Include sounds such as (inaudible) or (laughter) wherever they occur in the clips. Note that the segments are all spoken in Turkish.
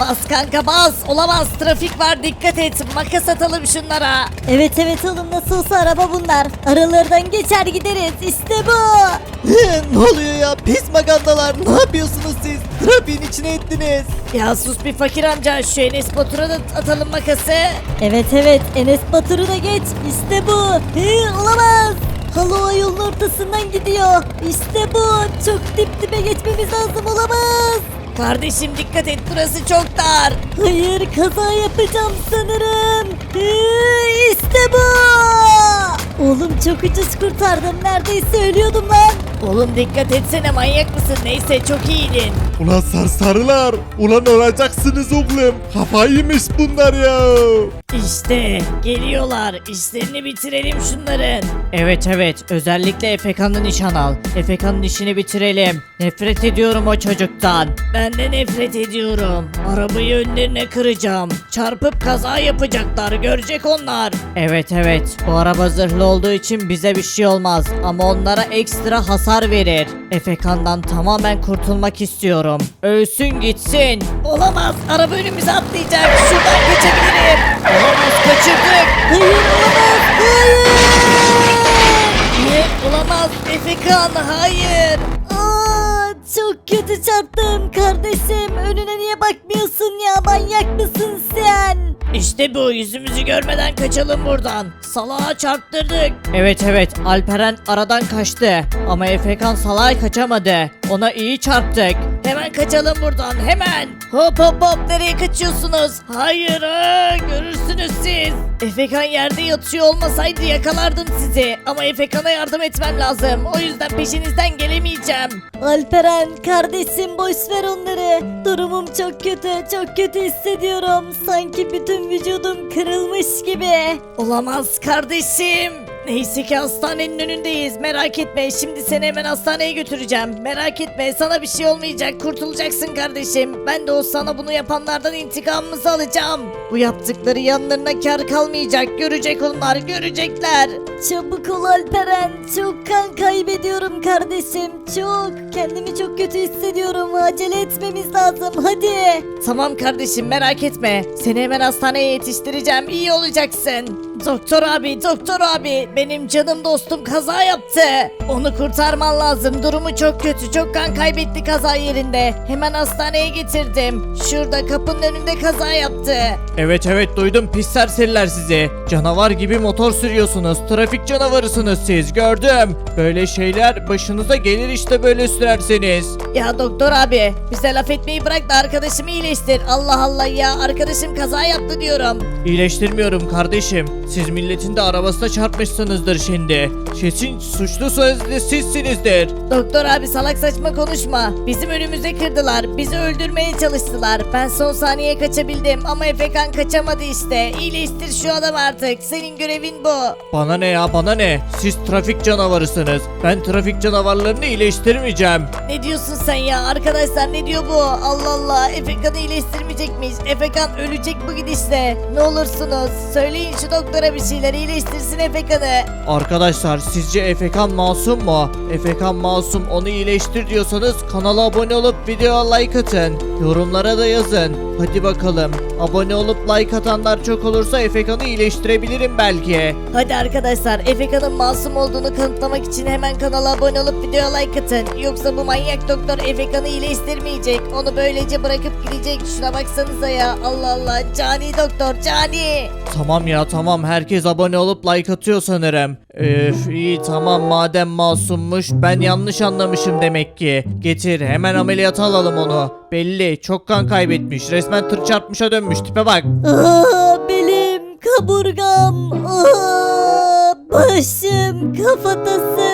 Bas kanka bas. Olamaz trafik var dikkat et. Makas atalım şunlara. Evet evet oğlum nasıl olsa araba bunlar. Aralardan geçer gideriz işte bu. ne oluyor ya pis magandalar ne yapıyorsunuz siz? Trafiğin içine ettiniz. Ya sus bir fakir amca. Şu Enes Batur'a da atalım makası. Evet evet Enes Batur'u da geç işte bu. Hı, olamaz. Halo yolun ortasından gidiyor. İşte bu. Çok dip dibe geçmemiz lazım olamaz. Kardeşim dikkat et burası çok dar. Hayır kaza yapacağım sanırım. Hı, işte bu. Oğlum çok ucuz kurtardım. Neredeyse ölüyordum lan. Oğlum dikkat etsene manyak mısın? Neyse çok iyiydin. Ulan sarsarılar. Ulan olacaksınız oğlum. Kafayı yemiş bunlar ya. İşte geliyorlar. İşlerini bitirelim şunların. Evet evet özellikle Efekan'ın nişan al. Efekan'ın işini bitirelim. Nefret ediyorum o çocuktan. Ben de nefret ediyorum. Arabayı önlerine kıracağım. Çarpıp kaza yapacaklar görecek onlar. Evet evet bu araba zırhlı olduğu için bize bir şey olmaz. Ama onlara ekstra hasar verir. Efekan'dan tamamen kurtulmak istiyorum. Ölsün gitsin. Olamaz araba önümüze atlayacak. Şuradan kaçabilirim. Olamaz kaçırdık. Hayır olamaz. Hayır. Niye? Olamaz. Efekan hayır. Aa, çok kötü çarptım kardeşim. Önüne niye bakmıyorsun ya? Manyak mısın sen? İşte bu yüzümüzü görmeden kaçalım buradan. Salağa çarptırdık. Evet evet Alperen aradan kaçtı. Ama Efekan salağa kaçamadı. Ona iyi çarptık. Hemen kaçalım buradan hemen. Hop hop hop nereye kaçıyorsunuz? Hayır aa, görürsünüz siz. Efekan yerde yatıyor olmasaydı yakalardım sizi. Ama Efekan'a yardım etmem lazım. O yüzden peşinizden gelemeyeceğim. Alperen kardeşim boş ver onları. Durumum çok kötü. Çok kötü hissediyorum. Sanki bütün vücudum kırılmış gibi. Olamaz kardeşim. Neyse ki hastanenin önündeyiz. Merak etme. Şimdi seni hemen hastaneye götüreceğim. Merak etme. Sana bir şey olmayacak. Kurtulacaksın kardeşim. Ben de o sana bunu yapanlardan intikamımızı alacağım. Bu yaptıkları yanlarına kar kalmayacak. Görecek onlar. Görecekler. Çabuk ol Alperen. Çok kan kaybediyorum kardeşim. Çok. Kendimi çok kötü hissediyorum. Acele etmemiz lazım. Hadi. Tamam kardeşim merak etme. Seni hemen hastaneye yetiştireceğim. İyi olacaksın. Doktor abi, doktor abi. Benim canım dostum kaza yaptı. Onu kurtarman lazım. Durumu çok kötü. Çok kan kaybetti kaza yerinde. Hemen hastaneye getirdim. Şurada kapının önünde kaza yaptı. Evet evet duydum pis serseriler sizi. Canavar gibi motor sürüyorsunuz. Trafik canavarısınız siz gördüm. Böyle şeyler başınıza gelir işte böyle sürerseniz. Ya doktor abi bize laf etmeyi bırak da arkadaşımı iyileştir. Allah Allah ya arkadaşım kaza yaptı diyorum. İyileştirmiyorum kardeşim. Siz milletin de arabasına çarpmışsınızdır şimdi. Kesin suçlu sözde sizsinizdir. Doktor abi salak saçma konuşma. Bizim önümüze kırdılar. Bizi öldürmeye çalıştılar. Ben son saniye kaçabildim ama Efekan kaçamadı işte. İyileştir şu adam artık. Senin görevin bu. Bana ne ya bana ne? Siz trafik canavarısınız. Ben trafik canavarlarını iyileştirmeyeceğim. Ne diyorsun sen ya? Arkadaşlar ne diyor bu? Allah Allah. Efekan'ı iyileştirmeyecekmiş. Efekan ölecek bu gidişle. Ne olursunuz. Söyleyin şu doktora bir şeyler. iyileştirsin Efekan'ı. Arkadaşlar sizce Efekan masum mu? Efekan masum onu iyileştir diyorsanız kanala abone olup videoya like atın. Yorumlara da yazın. Hadi bakalım. Abone olup like atanlar çok olursa Efekan'ı iyileştirebilirim belki. Hadi arkadaşlar Efekan'ın masum olduğunu kanıtlamak için hemen kanala abone olup videoya like atın. Yoksa bu manyak doktor Efekan'ı iyileştirmeyecek. Onu böylece bırakıp gidecek. Şuna baksanıza ya. Allah Allah. Cani doktor cani. Tamam ya tamam herkes abone olup like atıyor sanırım. Öf iyi tamam madem masummuş ben yanlış anlamışım demek ki. Getir hemen ameliyata alalım onu. Belli çok kan kaybetmiş resmen tır çarpmışa dönmüş tipe bak. Aa, belim, kaburgam, aa, başım, kafatasım,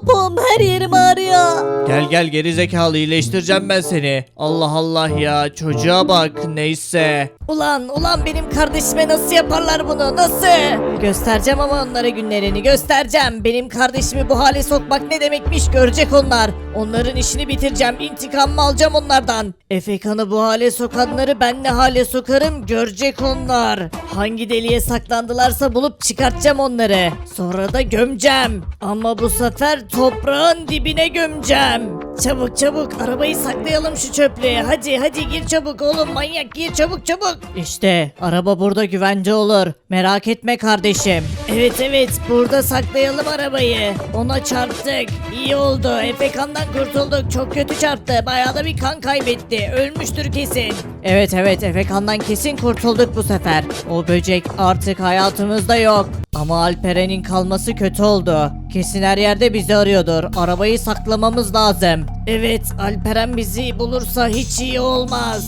popom her yerim ağrıyor. Gel gel geri zekalı iyileştireceğim ben seni. Allah Allah ya çocuğa bak neyse. Ulan ulan benim kardeşime nasıl yaparlar bunu nasıl? Göstereceğim ama onlara günlerini göstereceğim. Benim kardeşimi bu hale sokmak ne demekmiş görecek onlar. Onların işini bitireceğim intikamımı alacağım onlardan. Efekan'ı bu hale sokanları ben ne hale sokarım görecek onlar. Hangi deliğe saklandılarsa bulup çıkartacağım onları. Sonra da gömeceğim. Ama bu sefer toprağın dibine gömeceğim. Çabuk çabuk arabayı saklayalım şu çöplüğe. Hadi hadi gir çabuk oğlum manyak gir çabuk çabuk. İşte araba burada güvence olur. Merak etme kardeşim. Evet evet burada saklayalım arabayı. Ona çarptık. İyi oldu. Efekan'dan kurtulduk. Çok kötü çarptı. Bayağı da bir kan kaybetti. Ölmüştür kesin. Evet evet Efekan'dan kesin kurtulduk bu sefer. O böcek artık hayatımızda yok. Ama Alperen'in kalması kötü oldu. Kesin her yerde bizi arıyordur. Arabayı saklamamız lazım. Evet Alperen bizi bulursa hiç iyi olmaz.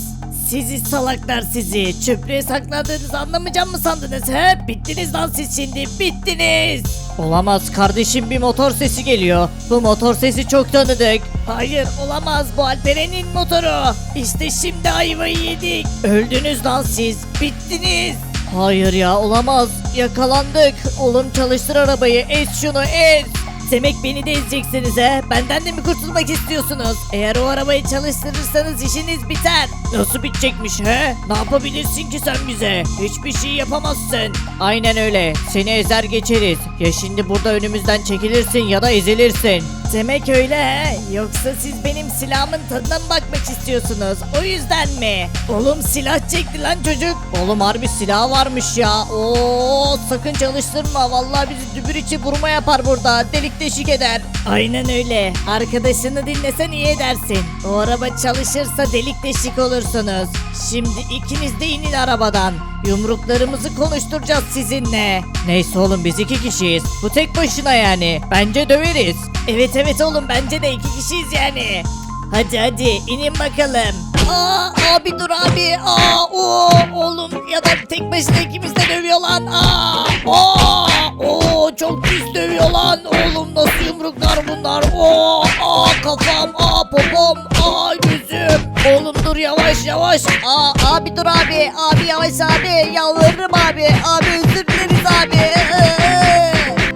Sizi salaklar sizi. Çöplüğe sakladığınızı anlamayacağım mı sandınız he? Bittiniz lan siz şimdi. Bittiniz. Olamaz kardeşim bir motor sesi geliyor. Bu motor sesi çok tanıdık. Hayır olamaz bu Alperen'in motoru. İşte şimdi ayvayı yedik. Öldünüz lan siz. Bittiniz. Hayır ya olamaz. Yakalandık. Oğlum çalıştır arabayı. Ez şunu ez. Demek beni de ezeceksiniz he? Benden de mi kurtulmak istiyorsunuz? Eğer o arabayı çalıştırırsanız işiniz biter. Nasıl bitecekmiş he? Ne yapabilirsin ki sen bize? Hiçbir şey yapamazsın. Aynen öyle. Seni ezer geçeriz. Ya şimdi burada önümüzden çekilirsin ya da ezilirsin. Demek öyle he? Yoksa siz benim silahımın tadına mı bakmak istiyorsunuz? O yüzden mi? Oğlum silah çekti lan çocuk. Oğlum harbi silah varmış ya. Oo sakın çalıştırma. Vallahi bizi dübür içi vurma yapar burada. Delik deşik eder. Aynen öyle. Arkadaşını dinlesen iyi edersin. O araba çalışırsa delik deşik olursunuz. Şimdi ikiniz de inin arabadan. Yumruklarımızı konuşturacağız sizinle. Neyse oğlum biz iki kişiyiz. Bu tek başına yani. Bence döveriz. Evet evet oğlum bence de iki kişiyiz yani. Hadi hadi inin bakalım. Aa abi dur abi. Aa o oğlum ya da tek başına ikimiz de dövüyor lan. Aa aa o çok pis dövüyor lan. Oğlum nasıl yumruklar bunlar? Oo aa kafam aa popom aa gözüm. Oğlum dur yavaş yavaş. Aa abi dur abi. Abi yavaş abi. Yalvarırım abi. Abi özür dileriz abi.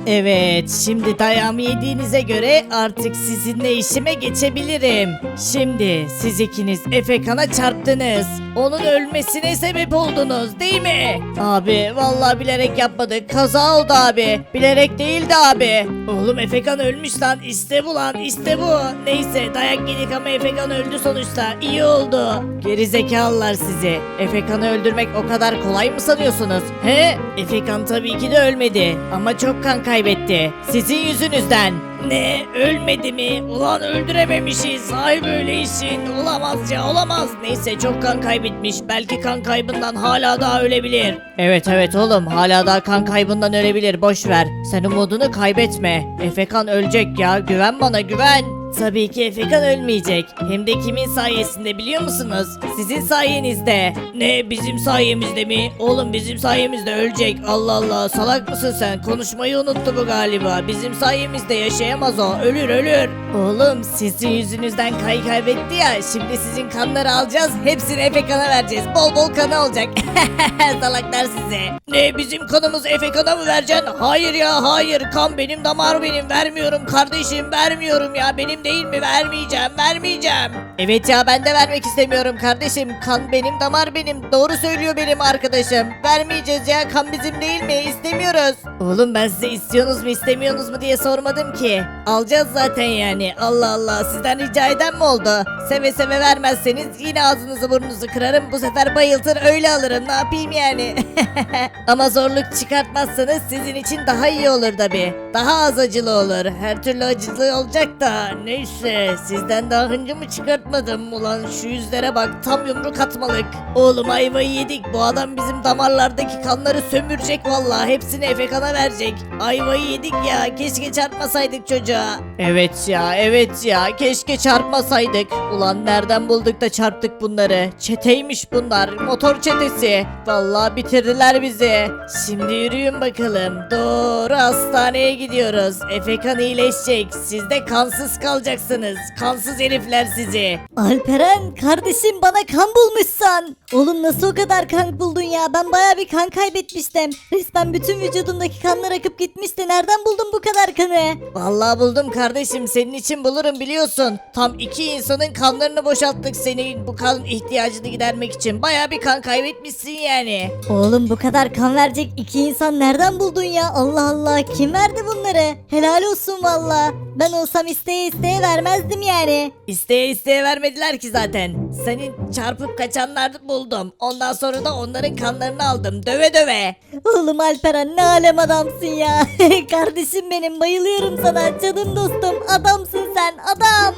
Evet, şimdi dayağımı yediğinize göre artık sizinle işime geçebilirim. Şimdi siz ikiniz Efekan'a çarptınız. Onun ölmesine sebep oldunuz değil mi? Abi vallahi bilerek yapmadık. Kaza oldu abi. Bilerek değildi abi. Oğlum Efekan ölmüş lan işte bu lan işte bu. Neyse dayak yedik ama Efekan öldü sonuçta. İyi oldu. Geri zekalılar sizi. Efekan'ı öldürmek o kadar kolay mı sanıyorsunuz? He? Efekan tabii ki de ölmedi ama çok kan kaybetti. Sizin yüzünüzden. Ne ölmedi mi? Ulan öldürememişiz. Ay böyle işin. Olamaz ya olamaz. Neyse çok kan kaybetmiş. Belki kan kaybından hala daha ölebilir. Evet evet oğlum hala daha kan kaybından ölebilir boş ver. Sen umudunu kaybetme. Efekan ölecek ya güven bana güven. Tabii ki Efekan ölmeyecek. Hem de kimin sayesinde biliyor musunuz? Sizin sayenizde. Ne bizim sayemizde mi? Oğlum bizim sayemizde ölecek. Allah Allah salak mısın sen? Konuşmayı unuttu bu galiba. Bizim sayemizde yaşayamaz o. Ölür ölür. Oğlum sizin yüzünüzden kay kaybetti ya. Şimdi sizin kanları alacağız. Hepsini Efekan'a vereceğiz. Bol bol kanı olacak. (laughs) Salaklar size. Ne bizim kanımızı Efekan'a mı vereceksin? Hayır ya hayır. Kan benim damar benim. Vermiyorum kardeşim vermiyorum ya. Benim değil mi? Vermeyeceğim vermeyeceğim. Evet ya ben de vermek istemiyorum kardeşim. Kan benim damar benim. Doğru söylüyor benim arkadaşım. Vermeyeceğiz ya kan bizim değil mi? İstemiyoruz. Oğlum ben size istiyorsunuz mu istemiyorsunuz mu diye sormadım ki. Alacağız zaten yani. Allah Allah sizden rica eden mi oldu? Seve seve vermezseniz yine ağzınızı burnunuzu kırarım. Bu sefer bayıltır öyle alırım. Ne yapayım yani? (laughs) Ama zorluk çıkartmazsanız sizin için daha iyi olur tabi. Daha az acılı olur. Her türlü acılı olacak da. Neyse sizden daha hıncı mı çıkartmadım? Ulan şu yüzlere bak tam yumruk atmalık. Oğlum ayvayı yedik. Bu adam bizim damarlardaki kanları sömürecek vallahi. Hepsini Efekan'a verecek. Ayvayı yedik ya. Keşke çarpmasaydık çocuğa. Evet ya evet ya keşke çarpmasaydık. Ulan nereden bulduk da çarptık bunları. Çeteymiş bunlar motor çetesi. Vallahi bitirdiler bizi. Şimdi yürüyün bakalım. Doğru hastaneye gidiyoruz. Efekan iyileşecek. Siz de kansız kalacaksınız. Kansız herifler sizi. Alperen kardeşim bana kan bulmuşsan. Oğlum nasıl o kadar kan buldun ya? Ben baya bir kan kaybetmiştim. Resmen bütün vücudumdaki kanlar akıp gitmişti. Nereden buldun bu kadar kanı? Vallahi buldum kardeşim. Senin için bulurum biliyorsun. Tam iki insanın kanlarını boşalttık senin bu kan ihtiyacını gidermek için. Baya bir kan kaybetmişsin yani. Oğlum bu kadar kan verecek iki insan nereden buldun ya? Allah Allah kim verdi bu bunları. Helal olsun valla. Ben olsam isteye isteye vermezdim yani. İsteye isteye vermediler ki zaten. Senin çarpıp kaçanlar buldum. Ondan sonra da onların kanlarını aldım. Döve döve. Oğlum Alperen ne alem adamsın ya. (laughs) Kardeşim benim bayılıyorum sana. Canım dostum adamsın sen adam.